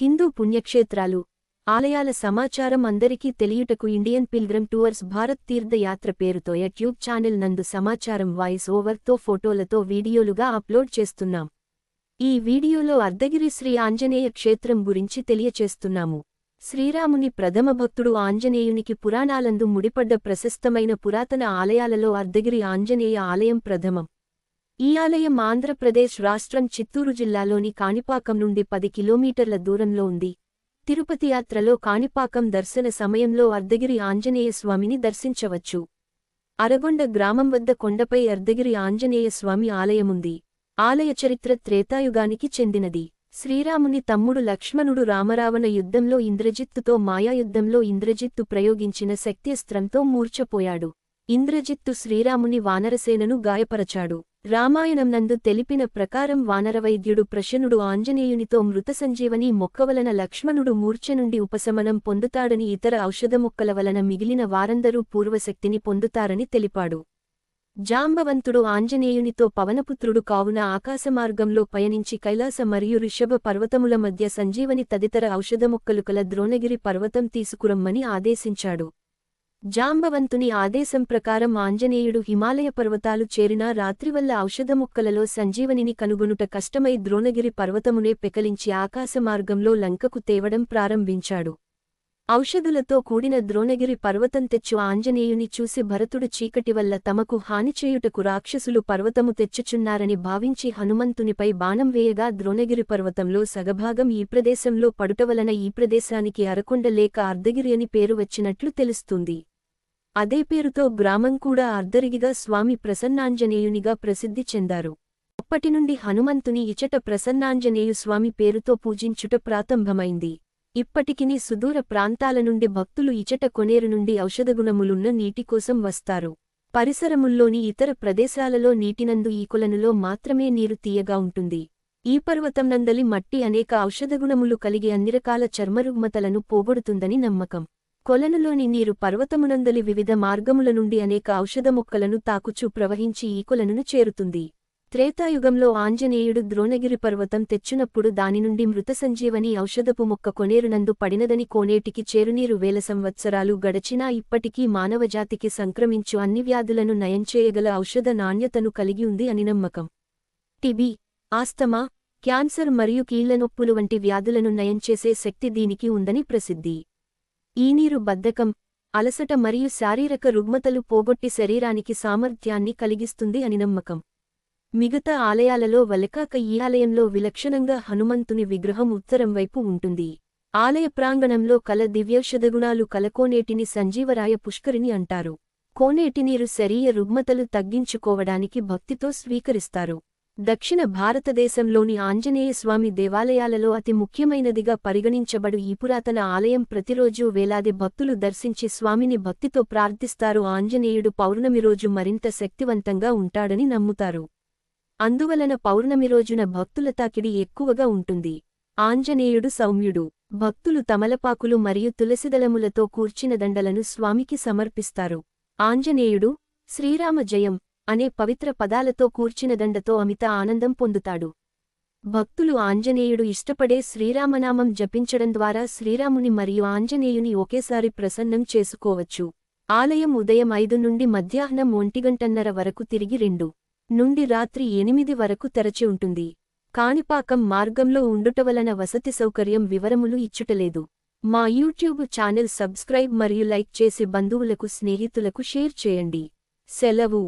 హిందూ పుణ్యక్షేత్రాలు. ఆలయాల సమాచారం అందరికీ తెలియుటకు ఇండియన్ పిల్గ్రమ్ టూర్స్ భారత్ తీర్థయాత్ర పేరుతో యూట్యూబ్ ఛానల్ నందు సమాచారం వాయిస్ ఓవర్తో ఫోటోలతో వీడియోలుగా అప్లోడ్ చేస్తున్నాం. ఈ వీడియోలో అర్ధగిరి శ్రీ ఆంజనేయ క్షేత్రం గురించి తెలియచేస్తున్నాము. శ్రీరాముని ప్రథమ భక్తుడు ఆంజనేయునికి పురాణాలందు ముడిపడ్డ ప్రశస్తమైన పురాతన ఆలయాలలో అర్ధగిరి ఆంజనేయ ఆలయం ప్రథమం. ఈ ఆలయం ఆంధ్రప్రదేశ్ రాష్ట్రం చిత్తూరు జిల్లాలోని కాణిపాకం నుండి పది కిలోమీటర్ల దూరంలో ఉంది. తిరుపతి యాత్రలో కాణిపాకం దర్శన సమయంలో అర్ధగిరి ఆంజనేయ స్వామిని దర్శించవచ్చు. అరగొండ గ్రామం వద్ద కొండపై అర్ధగిరి ఆంజనేయ స్వామి ఆలయముంది. ఆలయ చరిత్ర త్రేతాయుగానికి చెందినది. శ్రీరాముని తమ్ముడు లక్ష్మణుడు రామరావణ యుద్ధంలో ఇంద్రజిత్తుతో మాయాయుద్ధంలో ఇంద్రజిత్తు ప్రయోగించిన శక్త్యస్త్రంతో మూర్ఛపోయాడు. ఇంద్రజిత్తు శ్రీరాముని వానరసేనను గాయపరచాడు. రామాయణం నందు తెలిపిన ప్రకారం వానరవైద్యుడు ప్రశనుడు ఆంజనేయునితో మృత సంజీవని మొక్కవలన లక్ష్మణుడు మూర్ఛ నుండి ఉపశమనం పొందుతాడని ఇతర ఔషధముక్కల వలన మిగిలిన వారందరూ పూర్వశక్తిని పొందుతారని తెలిపాడు. జాంబవంతుడు ఆంజనేయునితో పవనపుత్రుడు కావున ఆకాశమార్గంలో పయనించి కైలాస మరియు ఋషభ పర్వతముల మధ్య సంజీవని తదితర ఔషధముక్కలు కల ద్రోణగిరి పర్వతం తీసుకురమ్మని ఆదేశించాడు. జాంబవంతుని ఆదేశం ప్రకారం ఆంజనేయుడు హిమాలయ పర్వతాలు చేరినా రాత్రివల్ల ఔషధముక్కలలో సంజీవనిని కనుగొనుట కష్టమై ద్రోణగిరి పర్వతమునే పెకలించి ఆకాశమార్గంలో లంకకు తేవడం ప్రారంభించాడు. ఔషధులతో కూడిన ద్రోణగిరి పర్వతం తెచ్చు ఆంజనేయుని చూసి భరతుడు చీకటి వల్ల తమకు హానిచేయుటకు రాక్షసులు పర్వతము తెచ్చుచున్నారని భావించి హనుమంతునిపై బాణం వేయగా ద్రోణగిరి పర్వతంలో సగభాగం ఈ ప్రదేశంలో పడుటవలన ఈ ప్రదేశానికి అరకొండ లేక అర్ధగిరి అని పేరు వచ్చినట్లు తెలుస్తుంది. అదే పేరుతో గ్రామం కూడా అర్ధరిగిగా స్వామి ప్రసన్నాంజనేయునిగా ప్రసిద్ధి చెందారు. అప్పటినుండి హనుమంతుని ఇచట ప్రసన్నాంజనేయు స్వామి పేరుతో పూజించుట ప్రారంభమైంది. ఇప్పటికిని సుదూర ప్రాంతాల నుండి భక్తులు ఇచట కొనేరు నుండి ఔషధగుణములున్న నీటి కోసం వస్తారు. పరిసరముల్లోని ఇతర ప్రదేశాలలో నీటినందు ఈ కొలనులో మాత్రమే నీరు తీయగా ఉంటుంది. ఈ పర్వతం నందలి మట్టి అనేక ఔషధగుణములు కలిగి అన్ని రకాల చర్మరుగ్మతలను పోగొడుతుందని నమ్మకం. కొలనులోని నీరు పర్వతమునందలి వివిధ మార్గముల నుండి అనేక ఔషధ మొక్కలను తాకుచూ ప్రవహించి ఈ కొలనును చేరుతుంది. త్రేతాయుగంలో ఆంజనేయుడు ద్రోణగిరి పర్వతం తెచ్చినప్పుడు దాని నుండి మృత సంజీవని ఔషధపు మొక్క కొనేరునందు పడినదని కోనేటికి చేరునీరు వేల సంవత్సరాలు గడచినా ఇప్పటికీ మానవజాతికి సంక్రమించు అన్ని వ్యాధులను నయంచేయగల ఔషధ నాణ్యతను కలిగి ఉంది అని నమ్మకం. టిబి ఆస్తమా క్యాన్సర్ మరియు కీళ్ళనొప్పులు వంటి వ్యాధులను నయంచేసే శక్తి దీనికి ఉందని ప్రసిద్ధి. ఈనీరు బద్ధకం అలసట మరియు శారీరక రుగ్మతలు పోగొట్టి శరీరానికి సామర్థ్యాన్ని కలిగిస్తుంది అని నమ్మకం. మిగతా ఆలయాలలో వలకాక ఈ ఆలయంలో విలక్షణంగా హనుమంతుని విగ్రహం ఉత్తరం వైపు ఉంటుంది. ఆలయ ప్రాంగణంలో కల దివ్యౌషధగుణాలు కలకోనేటిని సంజీవరాయ పుష్కరిని అంటారు. కోనేటి నీరు శరీర రుగ్మతలు తగ్గించుకోవడానికి భక్తితో స్వీకరిస్తారు. దక్షిణ భారతదేశంలోని ఆంజనేయ స్వామి దేవాలయాలలో అతి ముఖ్యమైనదిగా పరిగణించబడు ఈ పురాతన ఆలయం ప్రతిరోజూ వేలాది భక్తులు దర్శించి స్వామిని భక్తితో ప్రార్థిస్తారు. ఆంజనేయుడు పౌర్ణమి రోజు మరింత శక్తివంతంగా ఉంటాడని నమ్ముతారు. అందువలన పౌర్ణమి రోజున భక్తుల తాకిడి ఎక్కువగా ఉంటుంది. ఆంజనేయుడు సౌమ్యుడు. భక్తులు తమలపాకులు మరియు తులసిదళములతో కూర్చిన దండలను స్వామికి సమర్పిస్తారు. ఆంజనేయుడు శ్రీరామ జయం. అనే పవిత్ర పదాలతో కూర్చిన దండతో అమిత ఆనందం పొందుతాడు. భక్తులు ఆంజనేయుడు ఇష్టపడే శ్రీరామనామం జపించడం ద్వారా శ్రీరాముని మరియు ఆంజనేయుని ఒకేసారి ప్రసన్నం చేసుకోవచ్చు. ఆలయం ఉదయం ఐదు నుండి మధ్యాహ్నం ఒంటిగంటన్నర వరకు తిరిగి రెండు నుండి రాత్రి ఎనిమిది వరకు తెరచి ఉంటుంది. కాణిపాకం మార్గంలో ఉండుటవలన వసతి సౌకర్యం వివరములు ఇచ్చుటలేదు. మా యూట్యూబ్ ఛానల్ సబ్స్క్రైబ్ మరియు లైక్ చేసి బంధువులకు స్నేహితులకు షేర్ చేయండి. సెలవు.